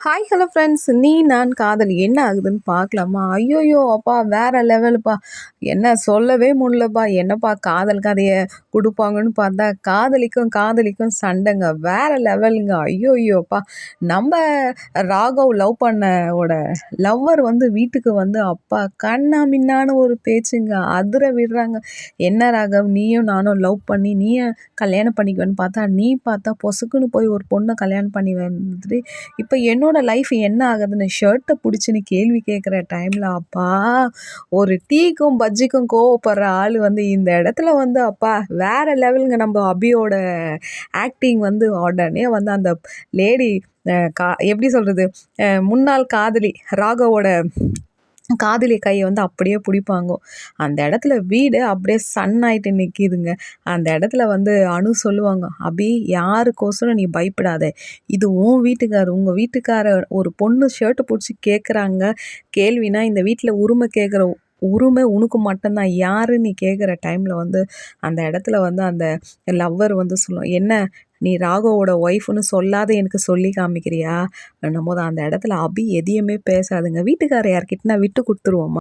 Hi hello friends நீ நான் காதல் என்ன ஆகுதுன்னு பார்க்கலாமா? ஐயோயோ அப்பா வேற லெவலுப்பா என்ன சொல்லவே முடியலப்பா. என்னப்பா காதல் கதையை கொடுப்பாங்கன்னு பார்த்தா காதலிக்கும் காதலிக்கும் சண்டைங்க. வேறு லெவலுங்க ஐயோயோப்பா. நம்ம ராகவ் லவ் பண்ணோட லவ்வர் வந்து வீட்டுக்கு வந்து அப்பா கண்ணா மின்னான ஒரு பேச்சுங்க. அதிர விடுறாங்க. என்ன ராகவ்? நீயும் நானும் லவ் பண்ணி நீயும் கல்யாணம் பண்ணிக்குவேன்னு பார்த்தா நீ பார்த்தா பொசுக்குன்னு போய் ஒரு பொண்ணை கல்யாணம் பண்ணி வந்துட்டு இப்போ என்னோட என்னோட லைஃப் என்ன ஆகுதுன்னு ஷர்ட்டை பிடிச்சின்னு கேள்வி கேட்குற டைமில் அப்பா ஒரு டீக்கும் பஜ்ஜிக்கும் கோவப்படுற ஆள் வந்து இந்த இடத்துல வந்து அப்பா வேறு லெவலுங்க நம்ம அபியோட ஆக்டிங் வந்து உடனே வந்து அந்த லேடி கா எப்படி சொல்கிறது முன்னாள் காதலி ராகவோட காதலி கையை வந்து அப்படியே பிடிப்பாங்கோ. அந்த இடத்துல வீடு அப்படியே சன் ஆகிட்டு நிற்கிதுங்க அந்த இடத்துல வந்து அணு சொல்லுவாங்க அபி யாருக்கோசரம் நீ பயப்படாத. இது உன் வீட்டுக்காரர் உங்கள் வீட்டுக்காரர் ஒரு பொண்ணு ஷர்ட்டு பிடிச்சி கேட்குறாங்க கேள்வினா இந்த வீட்டில் உரிமை கேட்குற உரிமை உனக்கு மட்டும்தான். யாரு நீ கேட்குற டைமில் வந்து அந்த இடத்துல வந்து அந்த லவ்வர் வந்து சொல்லுவோம் என்ன நீ ராகவோட ஒய்ஃப்னு சொல்லாத எனக்கு சொல்லி காமிக்கிறியா? போது அந்த இடத்துல அபி எதையுமே பேசாதுங்க. வீட்டுக்கார யார்கிட்டனா விட்டு கொடுத்துருவோமா?